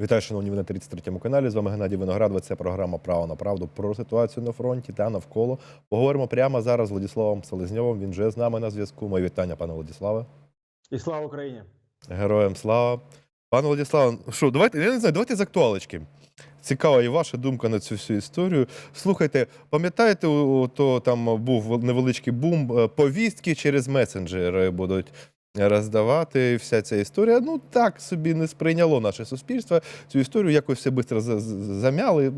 Вітаю, шановні ви на 33-му каналі. З вами Геннадій Виноградов. Це програма Право на правду про ситуацію на фронті та навколо. Поговоримо прямо зараз з Владиславом Селезньовим. Він вже з нами на зв'язку. Мої вітання, пане Владиславе. І слава Україні! Героям слава. Пане Владиславе, що, давайте, я не знаю, давайте з актуалочки. Цікава і ваша думка на цю всю історію. Слухайте, пам'ятаєте, то там був невеличкий бум, е, повістки через месенджери будуть роздавати. Вся ця історія. Ну так собі не сприйняло наше суспільство. Цю історію якось все швидко за- за- замяли,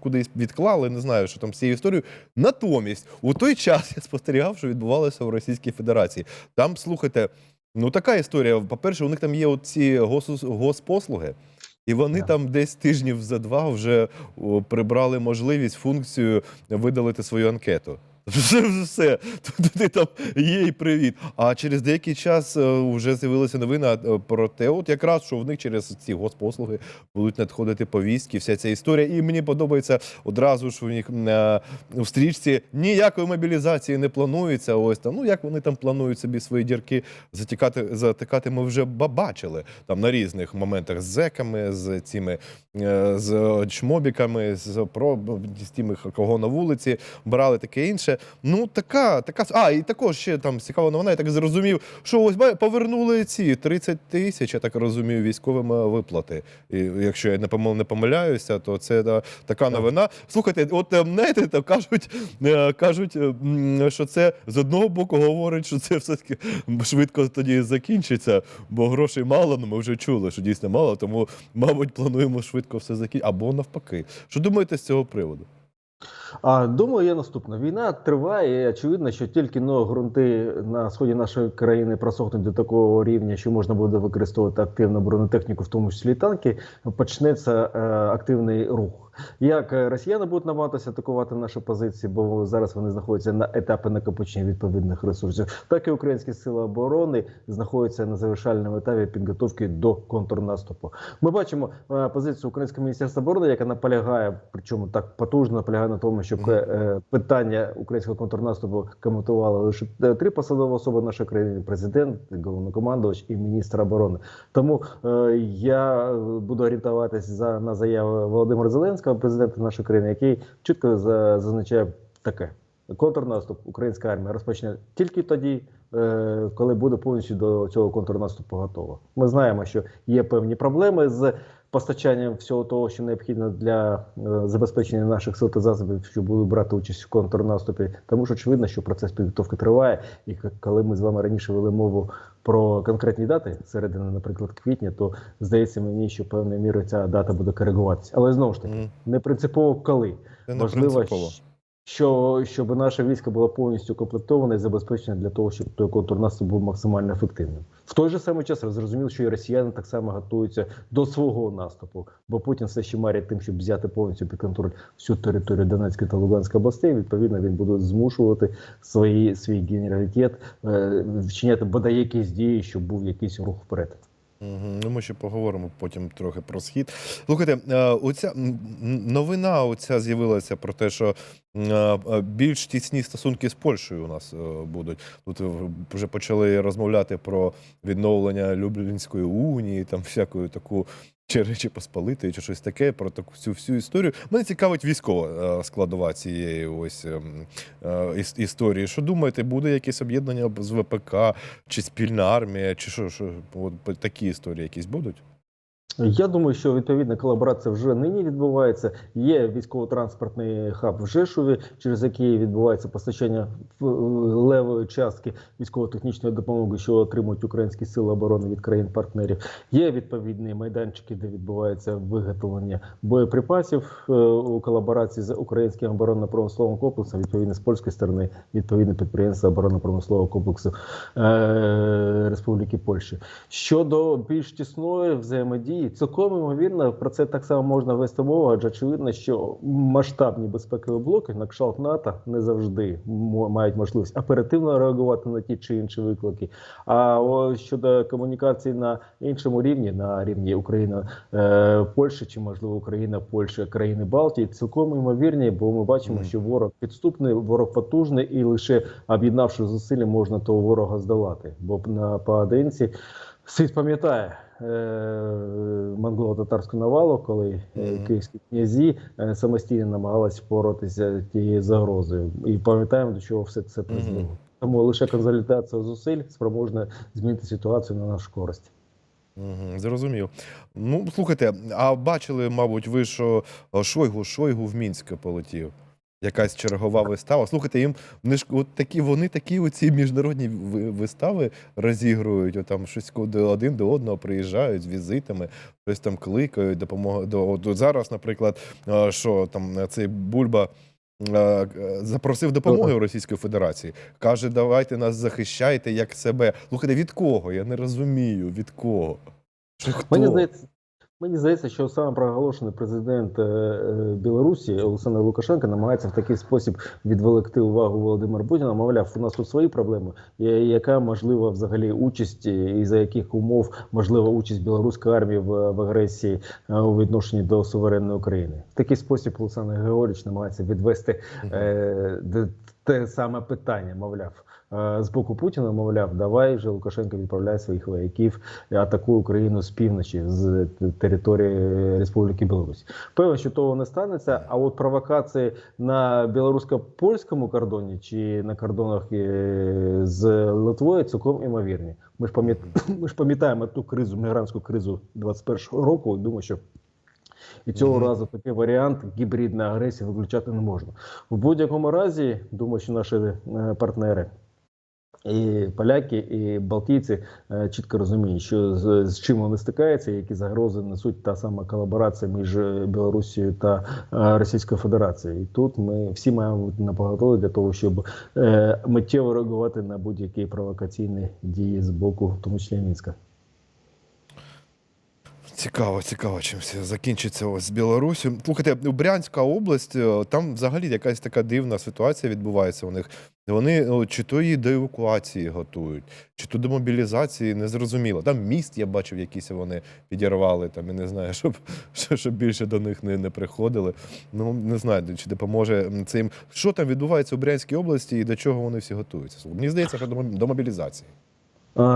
кудись відклали. Не знаю, що там з цією історією. Натомість, у той час я спостерігав, що відбувалося в Російській Федерації. Там, слухайте, ну така історія. По-перше, у них там є ці госпослуги. І вони Да. там десь тижнів за два вже прибрали можливість функцію видалити свою анкету. Все, все. Туди там є і привіт. А через деякий час е, вже з'явилася новина е, про те, от якраз що в них через ці госпослуги будуть надходити повістки, вся ця історія. І мені подобається одразу ж у них е, в стрічці ніякої мобілізації не планується. Ось там, ну як вони там планують собі свої дірки затікати, затикати, ми вже бачили там на різних моментах з зеками, з цими з чмобіками, з з тими, кого на вулиці брали, таке інше. Ну така, така а, і також ще там цікава новина. Я так зрозумів, що ось повернули ці 30 тисяч, я так розумію, військовим е, виплати. І якщо я не помил, не помиляюся, то це та, така новина. Слухайте, от е, знаєте, то кажуть, е, кажуть, е, що це з одного боку говорить, що це все таки швидко тоді закінчиться, бо грошей мало. Ну ми вже чули, що дійсно мало, тому мабуть плануємо швидко все закінчити. Або навпаки. Що думаєте з цього приводу? А думаю, є наступна війна триває. і Очевидно, що тільки но ґрунти на сході нашої країни просохнуть до такого рівня, що можна буде використовувати активну бронетехніку, в тому числі танки. Почнеться е, активний рух. Як е, росіяни будуть намагатися атакувати наші позиції, бо зараз вони знаходяться на етапі накопичення відповідних ресурсів, так і українські сили оборони знаходяться на завершальному етапі підготовки до контрнаступу. Ми бачимо е, позицію українського міністерства оборони, яка наполягає, причому так потужно наполягає на тому, щоб Мгм. е, питання українського контрнаступу коментували лише е, три посадові особи нашої країни: президент, головнокомандувач і міністр оборони. Тому е, я буду орієнтуватися за на заяви Володимира Зеленського, президента нашої країни, який чітко за- зазначає таке. Контрнаступ українська армія розпочне тільки тоді, коли буде повністю до цього контрнаступу готова. Ми знаємо, що є певні проблеми з постачанням всього того, що необхідно для е, забезпечення наших сил та засобів, що будуть брати участь в контрнаступі. Тому що очевидно, що процес підготовки триває, і коли ми з вами раніше вели мову про конкретні дати, середини, наприклад, квітня, то здається мені, що певною мірою ця дата буде коригуватися. Але знову ж таки, не принципово коли. Це не Важливо, принципово. Що щоб наше військо було повністю комплектоване і забезпечене для того, щоб той контрнаступ був максимально ефективним. В той же самий час зрозуміло, що і росіяни так само готуються до свого наступу, бо Путін все ще марить тим, щоб взяти повністю під контроль всю територію Донецької та Луганської областей. Відповідно, він буде змушувати свої свій генералітет е, вчиняти бодай якісь дії, щоб був якийсь рух вперед. Ну, ми ще поговоримо потім трохи про схід. Слухайте, е, оця новина оця з'явилася про те, що е, е, більш тісні стосунки з Польщею у нас будуть. Тут вже почали розмовляти про відновлення Люблінської унії, там всякою таку. Чи Речі Посполитої, чи щось таке про таку всю всю історію. Мене цікавить військова е, складова цієї ось ем, е, іс- історії. Що думаєте, буде якесь об'єднання з ВПК, чи спільна армія, чи що, що от такі історії якісь будуть? Я думаю, що відповідна колаборація вже нині відбувається. Є військово-транспортний хаб в Жешові, через який відбувається постачання в- левої частки військово-технічної допомоги, що отримують українські сили оборони від країн-партнерів. Є відповідні майданчики, де відбувається виготовлення боєприпасів е, у колаборації з українським оборонно-промисловим комплексом. Відповідно з польської сторони, відповідне підприємство оборонно-промислового комплексу е, Республіки Польщі. Щодо більш тісної взаємодії, цілком ймовірно, про це так само можна вести мову, адже очевидно, що масштабні безпекові блоки на кшталт НАТО не завжди мають можливість оперативно реагувати на ті чи інші виклики. А щодо комунікації на іншому рівні, на рівні Україна е, Польща чи можливо Україна, Польща, країни Балтії, цілком ймовірні, бо ми бачимо, що ворог підступний, ворог потужний, і лише об'єднавши зусилля, можна того ворога здолати. Бо на поодинці Світ пам'ятає монголо-татарську навалу, коли е, київські князі е, самостійно намагалися боротися з тією загрозою. І пам'ятаємо, до чого все це призвело. Тому лише консолідація зусиль спроможна змінити ситуацію на нашу користь. Угу, зрозумів. Ну, слухайте, а бачили, мабуть, ви, що Шойгу, Шойгу в Мінськ полетів. Якась чергова вистава. Слухайте, їм вони ж от такі, вони такі оці міжнародні ви- вистави розігрують. От там щось один до одного приїжджають з візитами, щось там кликають, допомога до от, зараз, наприклад, що там е, цей Бульба. е, е, Запросив допомоги у Російської Федерації. Каже, давайте нас захищайте як себе. Слухайте, від кого? Я не розумію, від кого. Чи хто? Мені здається, мені здається, що саме проголошений президент е, е, Білорусі Олександр Лукашенко намагається в такий спосіб відволікти увагу Володимира Путіна. Мовляв, у нас тут свої проблеми. Я- Яка можлива взагалі участь і за яких умов можлива участь білоруської армії в, в агресії е, у відношенні до суверенної України? В такий спосіб Олександр Григорьович намагається відвести е, те саме питання, мовляв. Е, З боку Путіна, мовляв, давай же Лукашенко відправляє своїх вояків і атакує Україну з півночі з території Республіки Білорусь. Певно, що того не станеться. А от провокації на білорусько-польському кордоні чи на кордонах е, з Литвою цілком імовірні. Ми ж пам'ят- ми ж пам'ятаємо ту кризу, мігрантську кризу 21-го року. Думаю, що і цього Мгм. разу такий варіант гібридної агресії виключати не можна. В будь-якому разі, думаю, що наші е, партнери. І поляки, і балтійці е, чітко розуміють, що з, з чим вони стикаються, які загрози несуть та сама колаборація між е, Білорусією та е, Російською Федерацією. І тут ми всі маємо бути напоготові для того, щоб е, миттєво реагувати на будь-які провокаційні дії з боку, в тому числі Мінська. Цікаво, цікаво, чим все закінчиться ось з Білорусі. Слухайте, Брянська область, е, там взагалі якась така дивна ситуація відбувається у них. Вони ну, чи то її до евакуації готують, чи то до мобілізації, незрозуміло. Там міст я бачив, якісь вони підірвали, там, я не знаю, щоб, щоб більше до них не, не приходили. Ну, не знаю, чи допоможе цим. Що там відбувається у Брянській області і до чого вони всі готуються? Мені здається, що до мобілізації.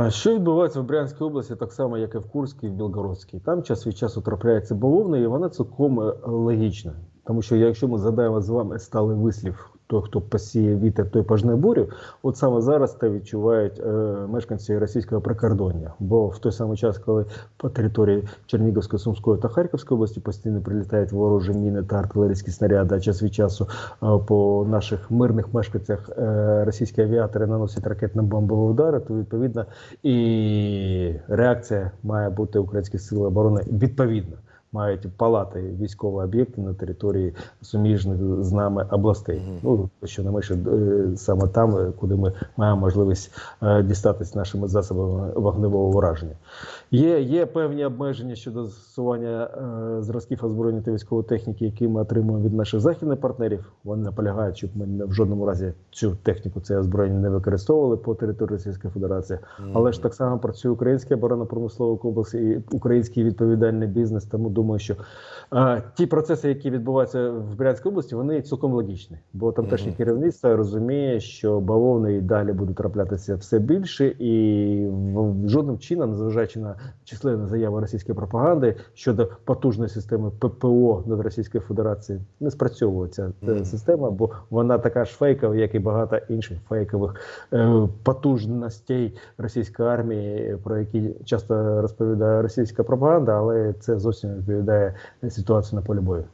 Що відбувається в Брянській області, так само, як і в Курській, і в Білгородській. Там час від часу трапляється бавовна, і вона цілком е, логічна. Тому що якщо ми задаємо з вами сталий вислів, той, хто посіє вітер, той пожне бурю, от саме зараз це відчувають е, мешканці російського прикордоння. Бо в той самий час, коли по території Чернігівської, Сумської та Харківської області постійно прилітають ворожі міни та артилерійські снаряди, а час від часу е, по наших мирних мешканцях е, російські авіатори наносять ракетно-бомбові удари, то відповідно і реакція має бути українських сил оборони відповідна. Мають палати військові об'єкти на території суміжних з нами областей. Ну що не менше е, саме там, е, куди ми маємо можливість е, дістатись нашими засобами вогневого враження. Є, є певні обмеження щодо застосування зразків озброєння та військової техніки, які ми отримуємо від наших західних партнерів. Вони наполягають, щоб ми в жодному разі цю техніку, це озброєння не використовували по території Російської Федерації. Але ж так само працює український оборонно-промисловий комплекс і український відповідальний бізнес. Тому думаю, що е, ті процеси, які відбуваються в Брянській області, вони цілком логічні. Бо тамтешнє Мгм. керівництво розуміє, що бавовни і далі будуть траплятися все більше, і в- жодним чином, незважаючи на численні заяви російської пропаганди щодо потужної системи ППО над Російською Федерацією, не спрацьовує ця е, Мгм. система, бо вона така ж фейкова, як і багато інших фейкових е, потужностей російської армії, про які часто розповідає російська пропаганда, але це зовсім відповідає ситуації на полі бою.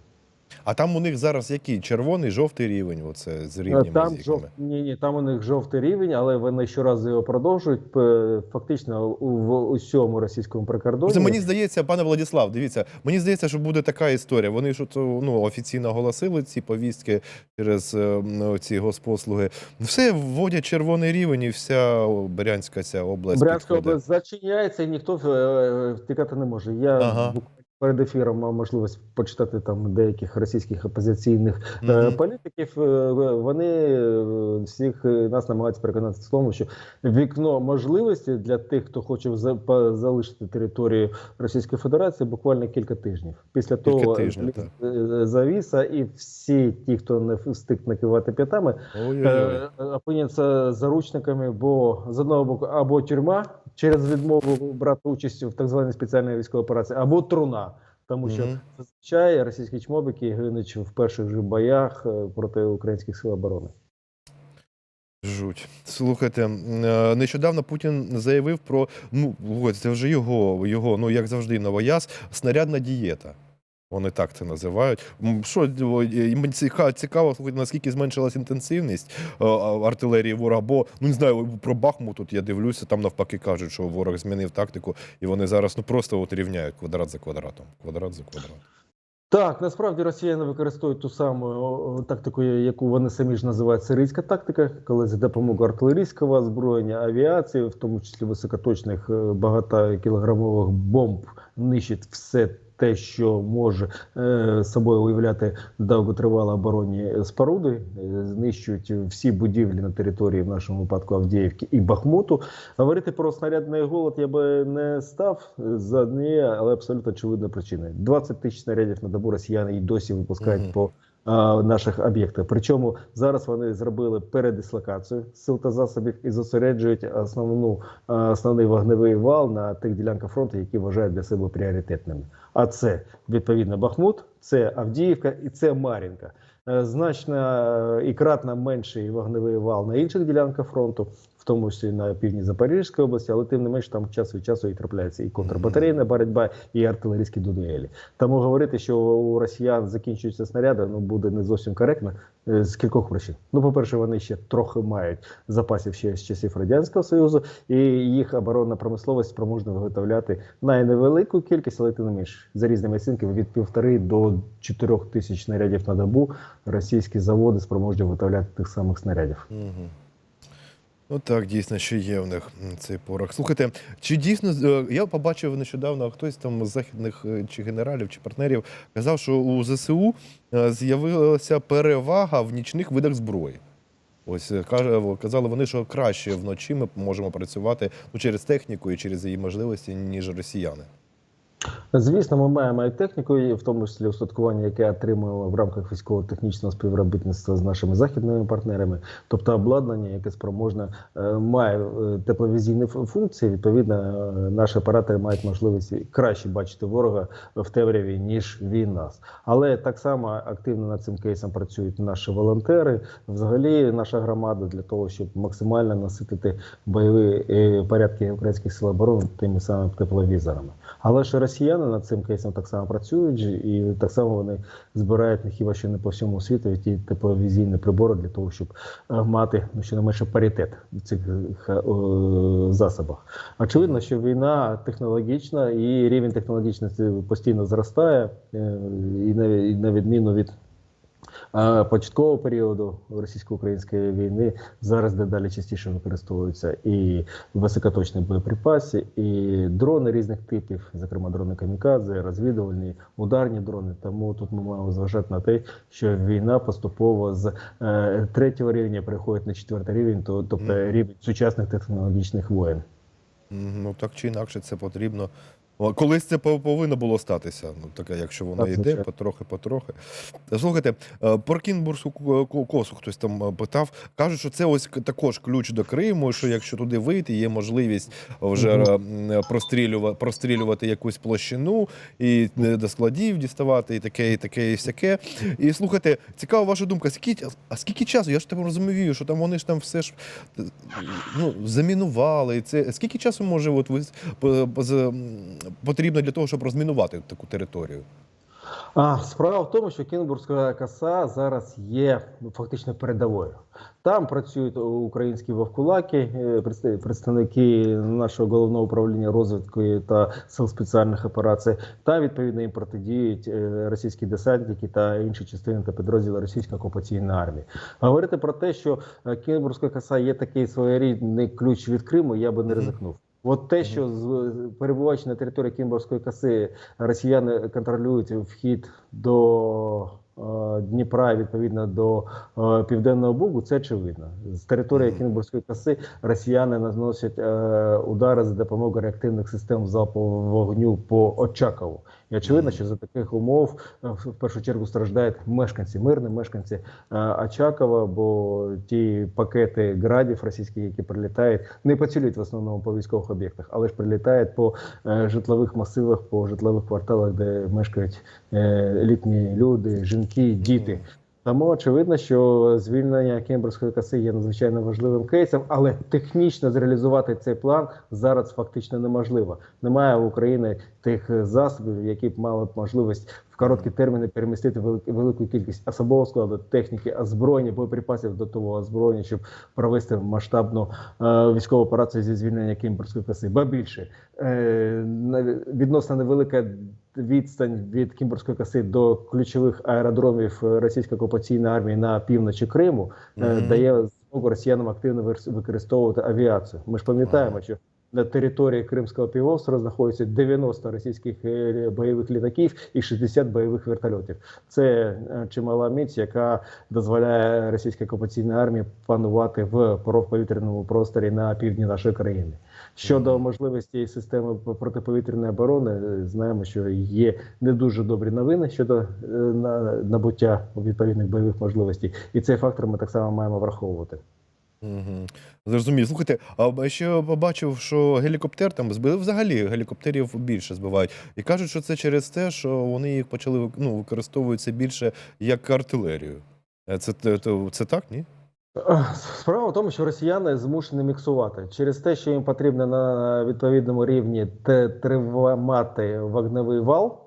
А там у них зараз який? Червоний, жовтий рівень, оце з Е, рівнями. Там з жов... ні, ні, там у них жовтий рівень, але вони щоразу його продовжують. Фактично в усьому російському прикордоні. Це мені здається, пане Владислав, дивіться, мені здається, що буде така історія. Вони ж ну, офіційно оголосили ці повістки через е, ну, ці госпослуги. Все вводять червоний рівень, і вся Брянська ця область. Брянська підходить. область зачиняється, і ніхто е, втікати не може. Я Ага. Перед ефіром мав можливість почитати там деяких російських опозиційних е, Мгм. політиків. Е, Вони е, всіх нас намагаються переконати в тому, що вікно можливості для тих, хто хоче за- залишити територію Російської Федерації, буквально кілька тижнів. Після Кілька того тижнів, завіса, і всі ті, хто не встиг накивати п'ятами, опиняться заручниками, бо з одного боку або тюрма через відмову брати участь в так званій спеціальній військовій операції, або труна. Тому що Мгм. зазвичай російські чмобики гинуть в перших же боях е, проти українських сил оборони. Жуть. Слухайте, е, нещодавно Путін заявив про ну це вже його, його, ну як завжди, новояз, снарядна дієта. Вони так це називають. Що мені ціка- цікаво, наскільки зменшилась інтенсивність е, артилерії ворога. Бо ну не знаю, про Бахмут тут я дивлюся, там навпаки кажуть, що ворог змінив тактику, і вони зараз ну просто от рівняють квадрат за квадратом. Квадрат за квадратом. Так, насправді росіяни використовують ту саму тактику, яку вони самі ж називають сирійська тактика, коли за допомогою артилерійського озброєння, авіації, в тому числі високоточних е, багатокілограмових бомб, нищить все те, що може е, собою уявляти довготривалі оборонні споруди, е, знищують всі будівлі на території в нашому випадку Авдіївки і Бахмуту. Говорити про снарядний голод я би не став за однієї, але абсолютно очевидної причини. 20 тисяч снарядів на добу росіяни і досі випускають Мгм. по наших об'єктах. Причому зараз вони зробили передислокацію сил та засобів і зосереджують основну основний вогневий вал на тих ділянках фронту, які вважають для себе пріоритетними. А це відповідно Бахмут, це Авдіївка і це Мар'їнка. Е, Значно е, і кратно менший вогневий вал на інших ділянках фронту, тому числі на півдні Запорізької області, але тим не менш там час від часу і трапляється і контрбатарейна боротьба, і артилерійські дуелі. Тому говорити, що у росіян закінчуються снаряди, ну буде не зовсім коректно е, з кількох причин. Ну, по-перше, вони ще трохи мають запасів ще з часів радянського союзу, і їх оборонна промисловість спроможна виготовляти найневелику кількість, але тим не менш за різними оцінками від півтори до чотирьох тисяч снарядів на добу. Російські заводи спроможні виготовляти тих самих снарядів. Угу. Ну так, дійсно, що є в них цей порох. Слухайте, чи дійсно е, я побачив нещодавно хтось там з західних е, чи генералів, чи партнерів казав, що у ЗСУ е, з'явилася перевага в нічних видах зброї. Ось казали вони, що краще вночі ми можемо працювати ну, через техніку і через її можливості, ніж росіяни. Звісно, ми маємо і техніку, і в тому числі устаткування, яке отримуємо в рамках військово-технічного співробітництва з нашими західними партнерами, тобто обладнання, яке спроможне е, має е, тепловізійні фу- функції. Відповідно, е, наші оператори мають можливість краще бачити ворога в темряві, ніж він нас. Але так само активно над цим кейсом працюють наші волонтери. Взагалі, наша громада для того, щоб максимально наситити бойові порядки українських сил оборони тими самими тепловізорами. Але ж росіяни над цим кейсом так само працюють, і так само вони збирають не хіба що не по всьому світу ті тепловізійні прибори для того, щоб е, мати ну, щонайменше паритет в цих е, о, засобах. Очевидно, що війна технологічна і рівень технологічності постійно зростає, е, і на, і на відміну від початкового періоду російсько-української війни зараз дедалі частіше використовуються і високоточні боєприпаси, і дрони різних типів, зокрема дрони камікадзе, розвідувальні, ударні дрони. Тому тут ми маємо зважати на те, що війна поступово з е, третього рівня переходить на четвертий рівень, то, тобто рівень сучасних технологічних воєн. Ну так чи інакше це потрібно. Колись це повинно було статися. Ну таке, якщо воно Так, йде потрохи-потрохи. Слухайте, е, про Кінбурзьку ко- косу хтось там е, питав. Кажуть, що це ось також ключ до Криму. Що якщо туди вийти, є можливість вже е, прострілювати, прострілювати якусь площину і е, до складів діставати, і таке, і таке, і всяке. І слухайте, цікава ваша думка. Скільки, а скільки часу? Я ж там розумію, що там вони ж там все ж е, ну, замінували. Це скільки часу може от ви потрібно для того, щоб розмінувати таку територію? А справа в тому, що Кінбурзька коса зараз є фактично передовою. Там працюють українські вовкулаки, е, представники нашого головного управління розвідки та сил спеціальних операцій. Та відповідно їм протидіють е, російські десантники та інші частини та підрозділи російської окупаційної армії. Говорити про те, що е, Кінбурзька коса є такий своєрідний ключ від Криму, я би не ризикнув. От те, що з- перебуваючи на території Кімборської коси, росіяни контролюють вхід до Дніпра, відповідно до е, Південного Бугу, це очевидно. З території. Кінбурзької коси росіяни наносять е, удари за допомогою реактивних систем залпового вогню по Очакову. І очевидно, що за таких умов е, в першу чергу страждають мешканці, мирні мешканці е, Очакова, бо ті пакети градів російських, які прилітають, не поцілюють в основному по військових об'єктах, але ж прилітають по е, житлових масивах, по житлових кварталах, де мешкають е, літні люди, жінки, діти. Тому очевидно, що звільнення Кембриджської коси є надзвичайно важливим кейсом, але технічно зреалізувати цей план зараз фактично неможливо. Немає в Україні тих е, засобів, які б мали б можливість короткі терміни перемістити велик- велику кількість особового складу, техніки, озброєння, боєприпасів до того озброєння, щоб провести масштабну е, військову операцію зі звільнення Кембрської коси. Ба більше е, відносно невелика відстань від Кімбурської коси до ключових аеродромів російської окупаційної армії на півночі Криму е, Мгм. дає змогу росіянам активно використовувати авіацію. Ми ж пам'ятаємо, що на території Кримського півострова знаходиться 90 російських е, бойових літаків і 60 бойових вертольотів. Це е, чимала міць, яка дозволяє російській окупаційній армії панувати в повітряному просторі на півдні нашої країни. Щодо можливості системи протиповітряної оборони, е, знаємо, що є не дуже добрі новини щодо на- набуття відповідних бойових можливостей, і цей фактор ми так само маємо враховувати. Угу. Зрозумів. Слухайте, а ще побачив, що гелікоптер там збили взагалі гелікоптерів більше збивають. І кажуть, що це через те, що вони їх почали ну, використовуються більше як артилерію. Е, Це, це, це, так, ні? Справа в тому, що росіяни змушені міксувати через те, що їм потрібно на відповідному рівні тримати вогневий вал.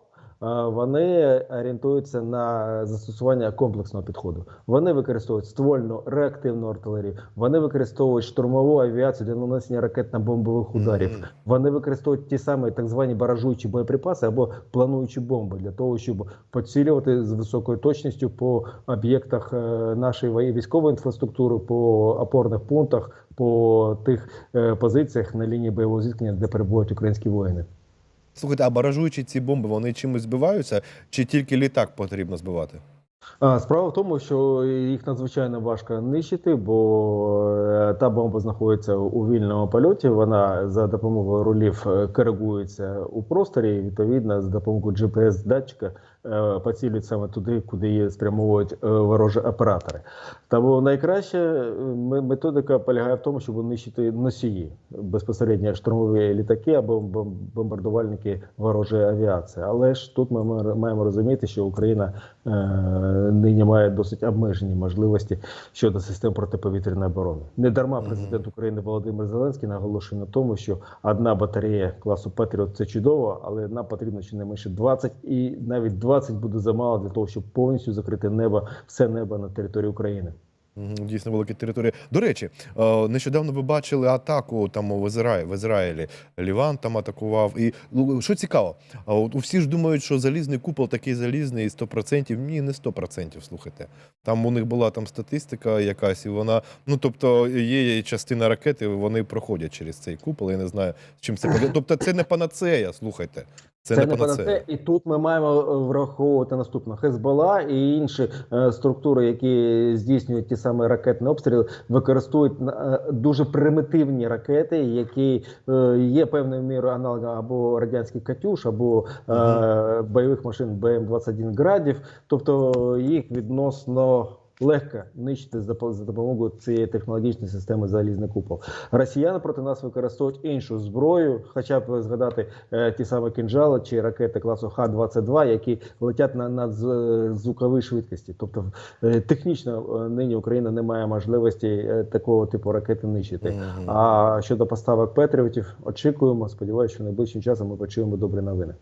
Вони орієнтуються на застосування комплексного підходу. Вони використовують ствольну реактивну артилерію. Вони використовують штурмову авіацію для нанесення ракетно-бомбових ударів. Мгм. Вони використовують ті самі так звані баражуючі боєприпаси або плануючі бомби для того, щоб поцілювати з високою точністю по об'єктах е, нашої військової інфраструктури, по опорних пунктах, по тих е, позиціях на лінії бойового зіткнення, де перебувають українські воїни. Слухайте, а баражуючи ці бомби, вони чимось збиваються, чи тільки літак потрібно збивати? Справа в тому, що їх надзвичайно важко нищити, бо е, та бомба знаходиться у вільному польоті. Вона за допомогою рулів е, коригується у просторі. Відповідно, за допомогою GPS-датчика е, поцілюють саме туди, куди її спрямовують е, ворожі оператори. Тому найкраща е, методика полягає в тому, щоб нищити носії безпосередньо штурмові літаки або бомбардувальники ворожої авіації. Але ж тут ми маємо розуміти, що Україна нині має досить обмежені можливості щодо систем протиповітряної оборони. Не дарма президент України Володимир Зеленський наголошує на тому, що одна батарея класу Патріот це чудово, але нам потрібно щонайменше 20, і навіть 20 буде замало для того, щоб повністю закрити небо, все небо на території України. Дійсно велика територія. До речі, е, нещодавно ви бачили атаку там в Ізраїлі. В Ізраїлі. Ліван там атакував. І ну, що цікаво, от всі ж думають, що залізний купол такий залізний 100%. Ні, не 100%, слухайте. Там у них була там статистика якась, і вона, ну тобто, є частина ракети, вони проходять через цей купол. Я не знаю, з чим це. Тобто, це не панацея, слухайте. Це, не панацея. І тут ми маємо е, враховувати наступне. Хезбола і інші е, структури, які здійснюють ті самі ракетні обстріли, використовують е, дуже примітивні ракети, які е, є певною мірою аналогом або радянських Катюш, або е, бойових машин БМ-21 градів. Тобто їх відносно. Легко нищити за по- за допомогою цієї технологічної системи залізний купол. Росіяни проти нас використовують іншу зброю, хоча б згадати е, ті самі кінжали чи ракети класу Х-22, які летять на надзвуковій швидкості. Тобто, е, технічно е, нині Україна не має можливості е, такого типу ракети нищити. Мгм. А щодо поставок Петріотів, очікуємо. Сподіваюся, що найближчим часом ми почуємо добрі новини.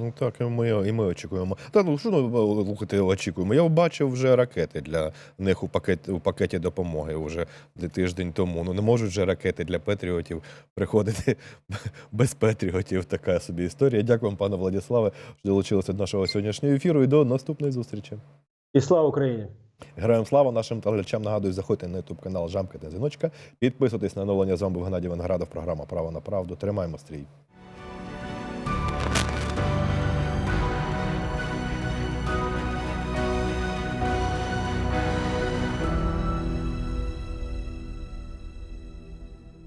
Ну так, і ми, і ми очікуємо. Та ну що ну, очікуємо. Я бачив вже ракети для них у пакеті, у пакеті допомоги вже тиждень тому. Ну не можуть же ракети для патріотів приходити без патріотів. Така собі історія. Дякую пане Владиславе, що долучилися до нашого сьогоднішнього ефіру. І до наступної зустрічі. І слава Україні! Героям слава нашим телеглядачам нагадую, заходьте на YouTube канал Жамка та Зіночка. Підписуйтесь на оновлення з вами був Геннадій Венградов, програма Право на правду. Тримаємо стрій.